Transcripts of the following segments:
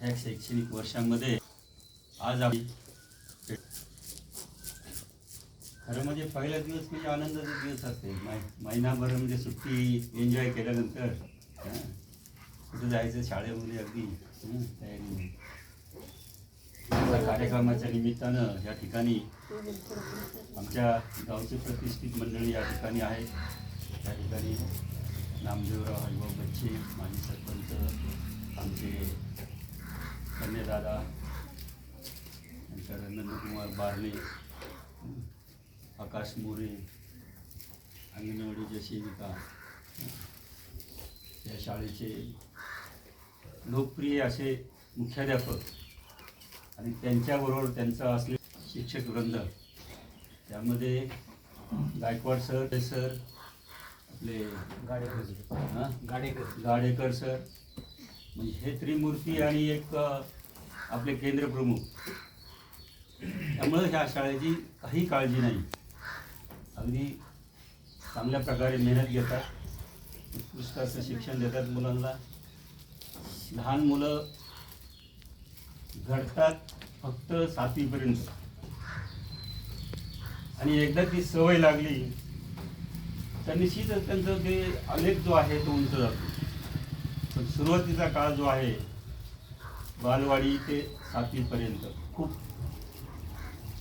ह्या शैक्षणिक वर्षामध्ये आज आम्ही खरं म्हणजे पहिला दिवस म्हणजे आनंदाचा दिवस असते. महिनाभर म्हणजे सुट्टी एन्जॉय केल्यानंतर कुठं जायचं शाळेमध्ये अगदी तयारी कार्यक्रमाच्या निमित्तानं या ठिकाणी आमच्या गावची प्रतिष्ठित मंडळी या ठिकाणी आहेत. त्या ठिकाणी नामदेवराव हरिभाऊ बच्चे माजी सरपंच आमचे कन्यादादा नंतर नंदकुमार बारणे आकाश मोरे अंगणवाडीच्या सेविका या शाळेचे लोकप्रिय असे मुख्याध्यापक आणि त्यांच्याबरोबर त्यांचा असले शिक्षक वृंद. त्यामध्ये गायकवाड सर ते सर आपले गाडेकर हां? गाडेकर गाडेकर सर. म्हणजे हे त्रिमूर्ती आणि एक आपले केंद्र प्रमुख. त्यामुळं ह्या शाळेची काही काळजी नाही. अगदी चांगल्या प्रकारे मेहनत घेतात. उत्कृष्ट असं शिक्षण देतात मुलांना. लहान मुलं घडतात फक्त सातवीपर्यंत. आणि एकदा ती सवय लागली तर निश्चितच त्यांचं ते आलेख जो आहे तो उंच. जातो पण सुरुवातीचा काळ जो आहे बालवाडी ते सातवीपर्यंत. खूप.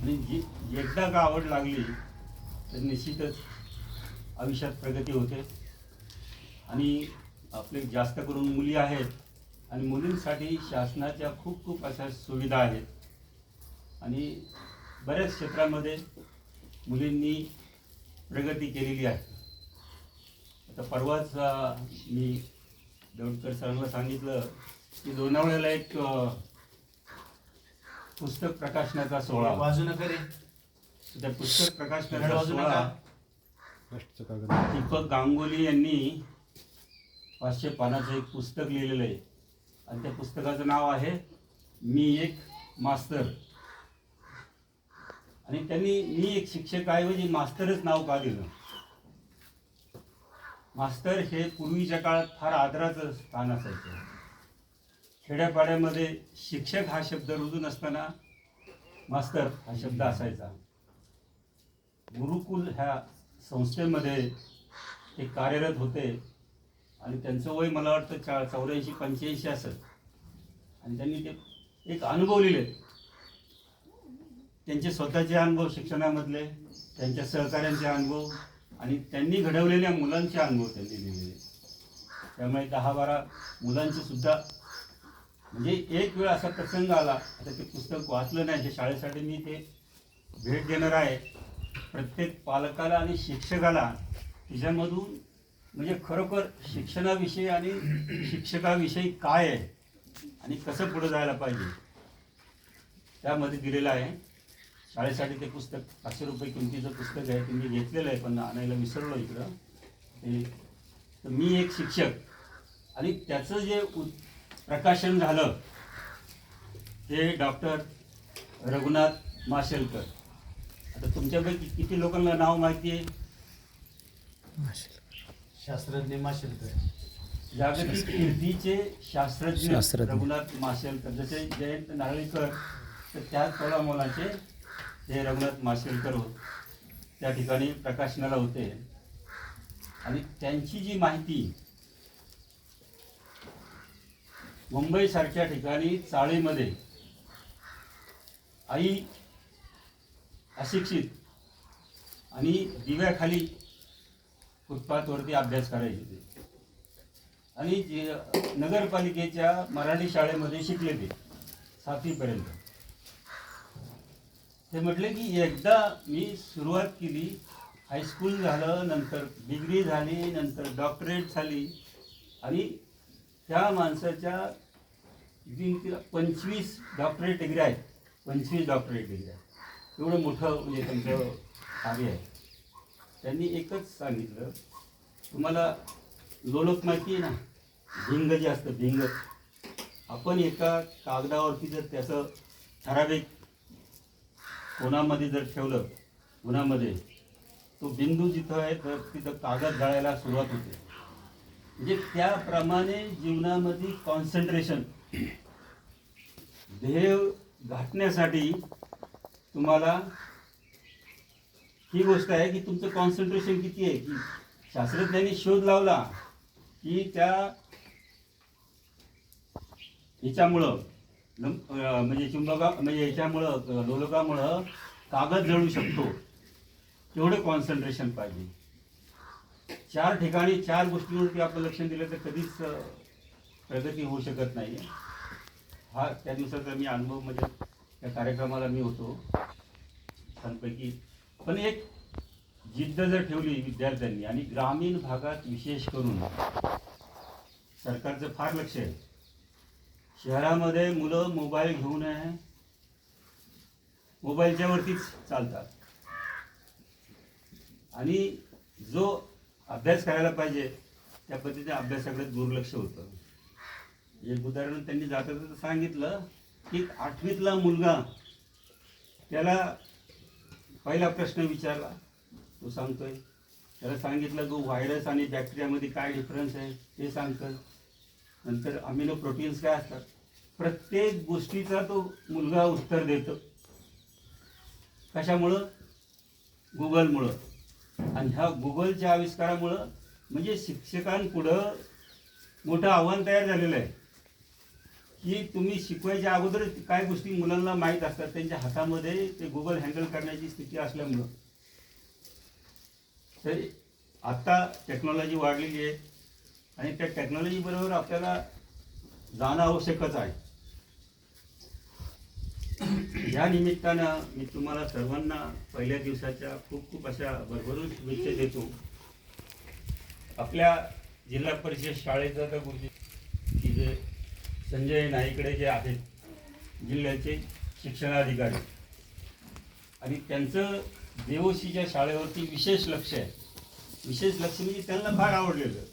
आणि जी एकदा का आवड लागली तर निश्चितच आयुष्यात प्रगती होते. आणि आपले जास्त करून मुली आहेत आणि मुलींसाठी शासनाच्या खूप खूप अशा सुविधा आहेत. आणि बऱ्याच क्षेत्रामध्ये मुलींनी प्रगती केलेली आहे. आता परवाच मी दौडकर सरांना सांगितलं की लोणावळ्याला एक पुस्तक प्रकाशनाचा सोहळा. बाजूनं करे त्या पुस्तक प्रकाशनाचा सोहळा? दीपक गांगुली यांनी पाचशे पानाचं एक पुस्तक लिहिलेलं आहे. आणि त्या पुस्तकाचं नाव आहे मी एक मास्तर. आणि त्यांनी मी एक शिक्षक ऐवजी मास्तरच नाव का दिलं? मास्तर हे पूर्वीच्या काळात फार आदराचं स्थान असायचं. खेड्यापाड्यामध्ये शिक्षक हा शब्द रुजून असताना मास्तर हा शब्द असायचा. गुरुकुल ह्या संस्थेमध्ये ते कार्यरत होते आणि त्यांचं वय मला वाटतं चा चौऱ्याऐंशी पंच्याऐंशी असत आणि त्यांनी ते एक अनुभव लिहिले. त्यांचे स्वतःचे अनुभव शिक्षणामधले त्यांच्या सहकाऱ्यांचे अनुभव आणि त्यांनी घडवलेल्या मुलांचे अनुभव त्यांनी लिहिलेले त्यामुळे दहा बारा मुलांचे सुद्धा म्हणजे एक वेळ असा प्रसंग आला आता ते पुस्तक वाचलं नाही जे शाळेसाठी मी ते भेट देणार आहे. प्रत्येक पालकाला आणि शिक्षकाला तिच्यामधून म्हणजे खरोखर शिक्षणाविषयी आणि शिक्षकाविषयी काय आहे आणि कसं पुढे जायला पाहिजे त्यामध्ये दिलेलं आहे. शाळेसाठी ते पुस्तक पाचशे रुपये किमतीचं पुस्तक आहे ते मी घेतलेलं आहे पण आणायला विसरलो इकडं. ते तर मी एक शिक्षक. आणि त्याचं जे उ प्रकाशन झालं ते डॉक्टर रघुनाथ माशेलकर. आता तुमच्यापैकी किती लोकांना नाव माहिती आहे? शास्त्रज्ञ माशेलकर. जागतिक कीर्तीचे शास्त्रज्ञ. रघुनाथ माशेलकर. जसे जयंत नारळीकर तर त्याच तोलामोलाचे हे रघुनाथ माशेलकर होत त्या ठिकाणी प्रकाशनाला होते. आणि त्यांची जी माहिती मुंबईसारख्या ठिकाणी चाळीमध्ये आई अशिक्षित आणि दिव्याखाली फुटपाथवरती अभ्यास करायचे ते आणि जे नगरपालिकेच्या मराठी शाळेमध्ये शिकले ते सातवीपर्यंत. ते म्हटले की एकदा मी सुरुवात केली हायस्कूल झालं नंतर डिग्री झाली नंतर डॉक्टरेट झाली आणि त्या माणसाच्या तिला पंचवीस डॉक्टरेट डिग्री आहेत. पंचवीस डॉक्टरेट डिग्री आहेत. एवढं मोठं म्हणजे त्यांचं कार्य आहे. त्यांनी एकच सांगितलं तुम्हाला लोलक माहिती आहे ना? भिंग जे असतं भिंग. आपण एका कागदावरती जर त्याचं ठराविक उन्हामध्ये जर ठेवलं उन्हामध्ये तो बिंदू जिथं आहे तर तिथं कागद जाळायला सुरुवात होते. म्हणजे त्याप्रमाणे जीवनामध्ये कॉन्सन्ट्रेशन ध्येय गाठण्यासाठी तुम्हाला ही गोष्ट आहे की तुमचं कॉन्सन्ट्रेशन किती आहे? की शास्त्रज्ञांनी शोध लावला की त्या ह्याच्यामुळं म्हणजे चुंबका म्हणजे याच्यामुळं लोलकामुळं कागद जळू शकतो. तेवढं कॉन्सन्ट्रेशन पाहिजे. चार ठिकाणी चार गोष्टींवरती आपलं लक्ष दिलं तर कधीच प्रगती होऊ शकत नाही हा त्या दिवसाचा मी अनुभव म्हणजे त्या कार्यक्रमाला मी होतो. छानपैकी. पण एक जिद्द जर ठेवली विद्यार्थ्यांनी आणि ग्रामीण भागात विशेष करून सरकारचं फार लक्ष आहे. शहरामध्ये मुलं मोबाईल घेऊन नये. मोबाईलच्या वरतीच चालतात. आणि जो अभ्यास करायला पाहिजे त्या पद्धतीने अभ्यासाकडे दुर्लक्ष होतं. एक उदाहरण त्यांनी जाता सांगितलं की आठवीतला मुलगा त्याला पहिला प्रश्न विचारला. तो सांगतोय. त्याला सांगितलं तो व्हायरस आणि बॅक्टेरियामध्ये काय डिफरन्स आहे ते सांगतं नंतर अमिनो प्रोटीन्स काय असतात? प्रत्येक गोष्टीचा तो मुलगा उत्तर देतो. कशामुळं? गुगलमुळं. आणि ह्या गुगलच्या आविष्कारामुळं म्हणजे शिक्षकांपुढं मोठं आव्हान तयार झालेलं आहे. की तुम्ही शिकवायच्या अगोदर काय गोष्टी मुलांना माहीत असतात त्यांच्या हातामध्ये ते गुगल हँडल करण्याची स्थिती असल्यामुळं. तर आत्ता टेक्नॉलॉजी वाढलेली आहे आणि त्या टेक्नॉलॉजीबरोबर आपल्याला जाणं आवश्यकच आहे. या निमित्तानं मी तुम्हाला सर्वांना पहिल्या दिवसाच्या खूप खूप अशा भरभरून शुभेच्छा देतो. आपल्या जिल्हा परिषद शाळेचा तर गोष्टी की जे संजय नाईकडे जे आहेत जिल्ह्याचे शिक्षणाधिकारी. आणि त्यांचं देवशीच्या शाळेवरती विशेष लक्ष आहे. विशेष लक्ष म्हणजे त्यांना फार आवडलेलं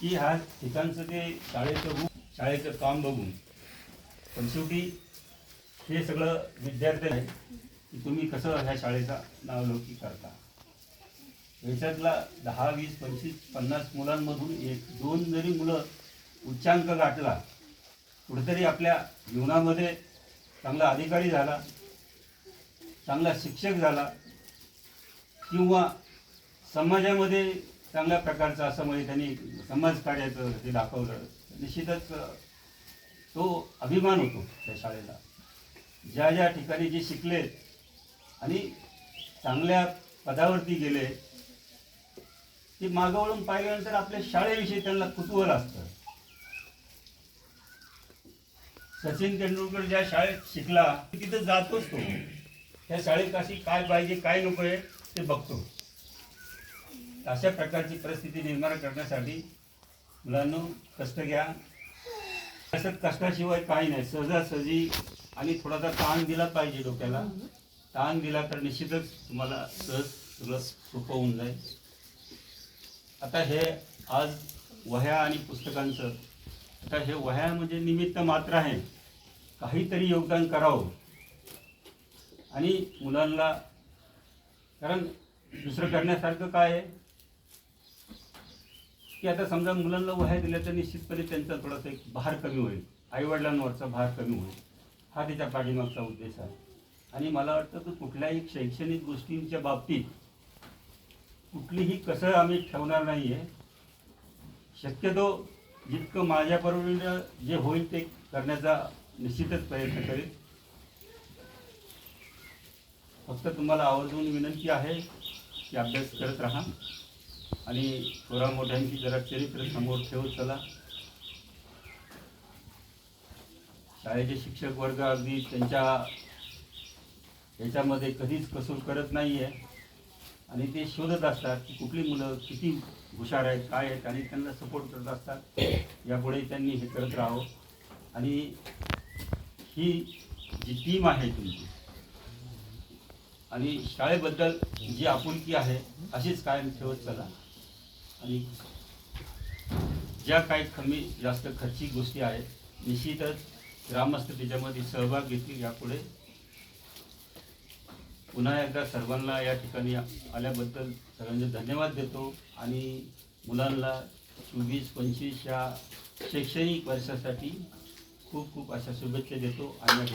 की ह्या ठिकाणचं ते शाळेचं रूप शाळेचं काम बघून. पण शेवटी हे सगळं विद्यार्थी आहे की तुम्ही कसं ह्या शाळेचा नावलौकिक करता? याच्यातला दहा वीस पंचवीस पन्नास मुलांमधून एक दोन जरी मुलं उच्चांक गाठला कुठेतरी आपल्या जीवनामध्ये चांगला अधिकारी झाला चांगला शिक्षक झाला किंवा समाजामध्ये चांगल्या प्रकारचं असं म्हणजे त्यांनी समाजकार्याचं ते दाखवलं निश्चितच तो अभिमान होतो त्या शाळेला. ज्या ज्या ठिकाणी जे शिकले आणि चांगल्या पदावरती गेले ते मागं वळून पाहिल्यानंतर आपल्या शाळेविषयी त्यांना कुतूहल असतं. सचिन तेंडुलकर ज्या शाळेत शिकला तिथं जातोच तो. त्या शाळेत अशी काय पाहिजे काय नको आहे ते बघतो. अशा प्रकारची परिस्थिती निर्माण करण्यासाठी मुलांना कष्ट घ्या. असं कष्टाशिवाय काही नाही. सहजासहजी आणि थोडासा ताण दिला पाहिजे डोक्याला. ताण दिला तर निश्चितच तुम्हाला सहज सगळं सोपं होऊन जाईल. आता हे आज वह्या आणि पुस्तकांचं आता हे वह्या म्हणजे निमित्त मात्र आहे. काहीतरी योगदान करावं. आणि मुलांना कारण दुसरं करण्यासारखं काय आहे? की आता समजा मुलांना वह्या दिल्या तर निश्चितपणे त्यांचा थोडासा एक भार कमी होईल. आईवडिलांवरचा भार कमी होईल. हा त्याच्या पाठीमागचा उद्देश आहे. आणि मला वाटतं की कुठल्याही शैक्षणिक गोष्टींच्या बाबतीत कुठलीही कसं आम्ही ठेवणार नाही आहे शक्यतो जितकं माझ्याबरोबर जे होईल ते करण्याचा निश्चितच प्रयत्न करेल फक्त तुम्हाला आवर्जून विनंती आहे की अभ्यास करत राहा आणि थोडा मोठ्यांची जरा चरित्र समोर ठेवत चला. शाळेचे शिक्षक वर्ग अगदी त्यांच्या याच्यामध्ये कधीच कसूर करत नाही आहे आणि ते शोधत असतात की कुठली मुलं किती हुशार आहेत काय आहेत आणि त्यांना सपोर्ट करत असतात. यापुढे त्यांनी हे करत राहावं. आणि ही जी टीम आहे तुमची आणि शाळेबद्दल जी आपुलकी आहे अशीच कायम ठेवत चला. आणि ज्या काही कमी जास्त खर्चिक गोष्टी आहेत निश्चितच ग्रामस्थ त्याच्यामध्ये सहभाग घेतील यापुढे पुन्हा एकदा सर्वांना या ठिकाणी आल्याबद्दल सगळ्यांचे धन्यवाद देतो आणि मुलांना चोवीस पंचवीस या शैक्षणिक वर्षासाठी खूप खूप अशा शुभेच्छा देतो. आणि